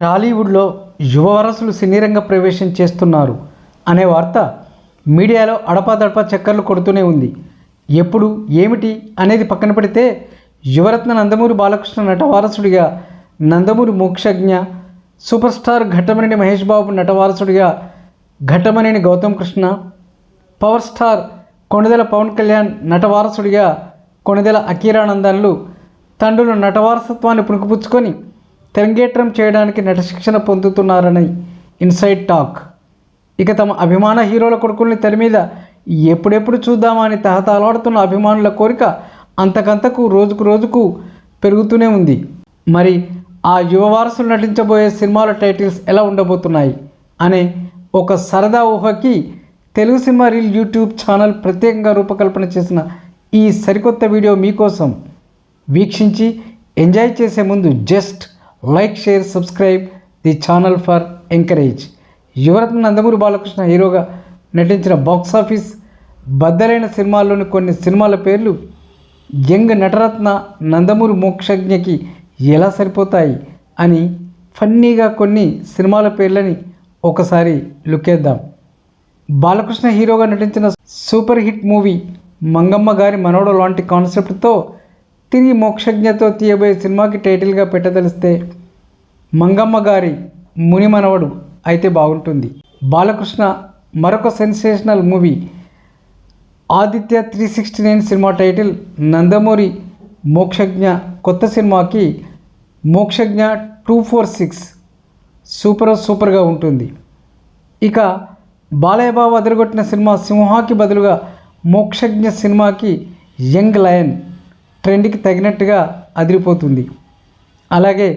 టాలీవుడ్లో యువవరసులు సినీరంగ ప్రవేశం చేస్తున్నారు అనే వార్త మీడియాలో అడపాదడపా చక్కర్లు కొడుతూనే ఉంది. ఎప్పుడు ఏమిటి అనేది పక్కన పెడితే యువరత్న నందమూరి బాలకృష్ణ నటవారసుడిగా నందమూరి మోక్షజ్ఞ సూపర్ స్టార్ ఘటమనేని మహేష్ బాబు నటవారసుడిగా ఘటమనేని గౌతమ్ కృష్ణ పవర్ స్టార్ కొణిదెల పవన్ కళ్యాణ్ నటవారసుడిగా కొణిదెల అకీరానందన్లు తండ్రుల నటవారసత్వాన్ని పుణుకుపుచ్చుకొని తెరంగేట్రం చేయడానికి నటశిక్షణ పొందుతున్నారని ఇన్సైడ్ టాక్. ఇక తమ అభిమాన హీరోల కొడుకుల్ని తెర మీద ఎప్పుడెప్పుడు చూద్దామా అని తహతలాడుతున్న అభిమానుల కోరిక అంతకంతకు రోజుకు రోజుకు పెరుగుతూనే ఉంది. మరి ఆ యువ వారసులు నటించబోయే సినిమాల టైటిల్స్ ఎలా ఉండబోతున్నాయి అనే ఒక సరదా ఊహకి Telugu cinema reel YouTube channel ప్రత్యేకంగా రూపకల్పన చేసిన ఈ సరికొత్త వీడియో మీకోసం వీక్షించి ఎంజాయ్ చేసే ముందు just like share subscribe the channel for encourage. Yuvaratna Nandamuri Balakrishna హీరోగా నటించిన బాక్స్ ఆఫీస్ బద్దలైన సినిమాల్లోని కొన్ని సినిమాల పేర్లు యంగ్ నటరత్న నందమూరి మోక్షజ్ఞకి ఎలా సరిపోతాయి అని ఫన్నీగా కొన్ని సినిమాల పేర్లని ఒకసారి లుకేద్దాం బాలకృష్ణ హీరోగా నటించిన సూపర్ హిట్ మూవీ మంగమ్మ గారి మనవడు లాంటి కాన్సెప్ట్తో తిరిగి మోక్షజ్ఞతో తీయబోయే సినిమాకి టైటిల్గా పెట్టదలిస్తే మంగమ్మ గారి మునిమనవడు అయితే బాగుంటుంది. బాలకృష్ణ మరొక sensational movie. Aditya three sixty nine cinema title Nandamuri Mokshagna కొత్త సినిమాకి Mokshagna two four six super సూపర్గా ఉంటుంది. ఇక బాలయ్య బాబు అదరగొట్టిన సినిమా సింహాకి బదులుగా మోక్షజ్ఞ సినిమాకి యంగ్ లయన్ ట్రెండ్కి తగినట్టుగా అదిరిపోతుంది. అలాగే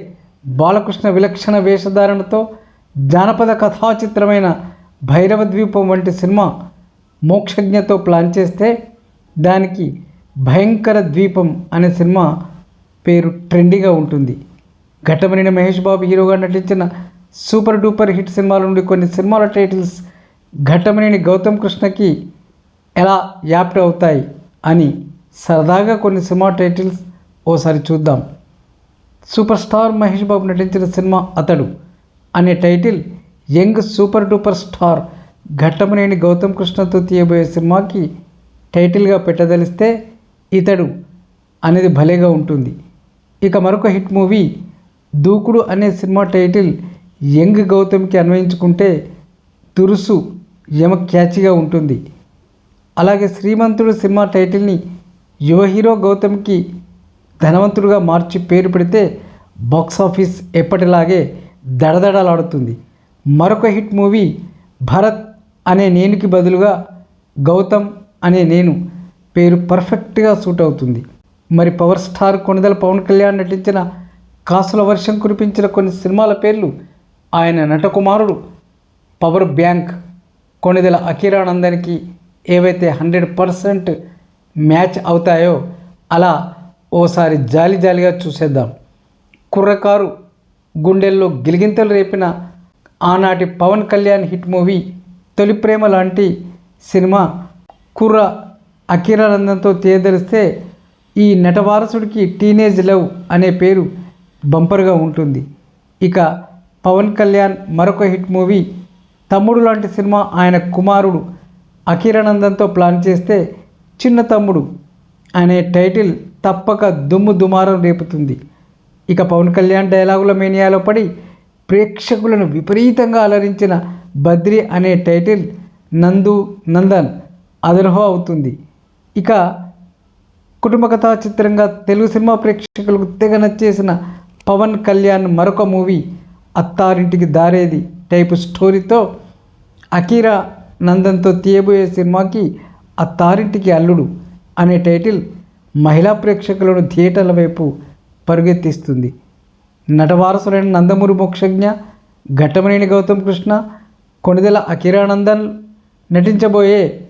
బాలకృష్ణ విలక్షణ వేషధారణతో జానపద కథా చిత్రమైన భైరవ ద్వీపం వంటి సినిమా మోక్షజ్ఞతో ప్లాన్ చేస్తే దానికి భయంకర ద్వీపం అనే సినిమా పేరు ట్రెండీగా ఉంటుంది. ఘటమనిన మహేష్ బాబు హీరోగా నటించిన సూపర్ డూపర్ హిట్ సినిమాల నుండి కొన్ని సినిమాల టైటిల్స్ ఘట్టమనేని గౌతమ్ కృష్ణకి ఎలా యాప్ట్ అవుతాయి అని సరదాగా కొన్ని సినిమా టైటిల్స్ ఓసారి చూద్దాం. సూపర్ స్టార్ మహేష్ బాబు నటించిన సినిమా అతడు అనే title young super duper star Ghattamaneni Gautam కృష్ణతో తీయబోయే సినిమాకి టైటిల్గా పెట్టదలిస్తే ఇతడు అనేది భలేగా ఉంటుంది. ఇక మరొక హిట్ మూవీ దూకుడు అనే సినిమా టైటిల్ యంగ్ గౌతమ్కి అన్వయించుకుంటే తురుసు యమ క్యాచిగా ఉంటుంది. అలాగే శ్రీమంతుడు సినిమా టైటిల్ని యువ హీరో గౌతమ్కి ధనవంతుడుగా మార్చి పేరు పెడితే బాక్స్ ఆఫీస్ ఎప్పటిలాగే దడదడలాడుతుంది. మరొక హిట్ మూవీ భరత్ అనే నేనుకి బదులుగా గౌతమ్ అనే నేను పేరు పర్ఫెక్ట్గా సూట్ అవుతుంది. మరి పవర్ స్టార్ కొణిదల పవన్ కళ్యాణ్ నటించిన కాసుల వర్షం కురిపించిన కొన్ని సినిమాల పేర్లు ఆయన నటకుమారుడు పవర్ బ్యాంక్ కొణిదెల అఖీరానందానికి ఏవైతే హండ్రెడ్ పర్సెంట్ మ్యాచ్ అవుతాయో అలా ఓసారి జాలి జాలిగా చూసేద్దాం. కుర్రకారు గుండెల్లో గిలిగింతలు రేపిన ఆనాటి పవన్ కళ్యాణ్ హిట్ మూవీ తొలి ప్రేమ లాంటి సినిమా కుర్ర అఖీరానందంతో తీయదలిస్తే ఈ నటవారసుడికి టీనేజ్ లవ్ అనే పేరు బంపర్గా ఉంటుంది. ఇక పవన్ కళ్యాణ్ మరొక హిట్ మూవీ తమ్ముడు లాంటి సినిమా ఆయన కుమారుడు అఖీరానందంతో ప్లాన్ చేస్తే చిన్న తమ్ముడు అనే టైటిల్ తప్పక దుమ్ము దుమారం రేపుతుంది. ఇక పవన్ కళ్యాణ్ డైలాగుల మేనియాలో పడి ప్రేక్షకులను విపరీతంగా అలరించిన బద్రి అనే టైటిల్ నందు నందన్ అదర్హో అవుతుంది. ఇక కుటుంబ కథా చిత్రంగా తెలుగు సినిమా ప్రేక్షకులకు తెగ నచ్చేసిన పవన్ కళ్యాణ్ మరొక మూవీ అత్తారింటికి దారేది టైపు స్టోరీతో అకీరా నందన్తో తీయబోయే సినిమాకి అత్తారింటికి అల్లుడు అనే టైటిల్ మహిళా ప్రేక్షకులను థియేటర్ల వైపు పరుగెత్తిస్తుంది. నటవారసులైన నందమూరి మోక్షజ్ఞ ఘట్టమనేని గౌతమ్ కృష్ణ కొణిదెల అఖిరానందన్ నటించబోయే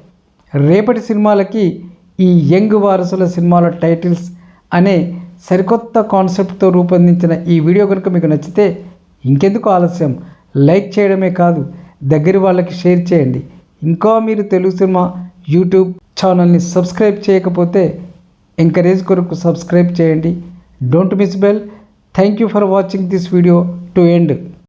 రేపటి సినిమాలకి ఈ యంగ్ వారసుల సినిమాల టైటిల్స్ అనే సరికొత్త కాన్సెప్ట్తో రూపొందించిన ఈ వీడియో కనుక మీకు నచ్చితే ఇంకెందుకు ఆలస్యం? లైక్ చేయడమే కాదు దగ్గర వాళ్ళకి షేర్ చేయండి. ఇంకా మీరు తెలుగు సినిమా యూట్యూబ్ ఛానల్ని సబ్స్క్రైబ్ చేయకపోతే ఎంకరేజ్ కొరకు సబ్స్క్రైబ్ చేయండి. Don't miss bell thank you for watching this video to end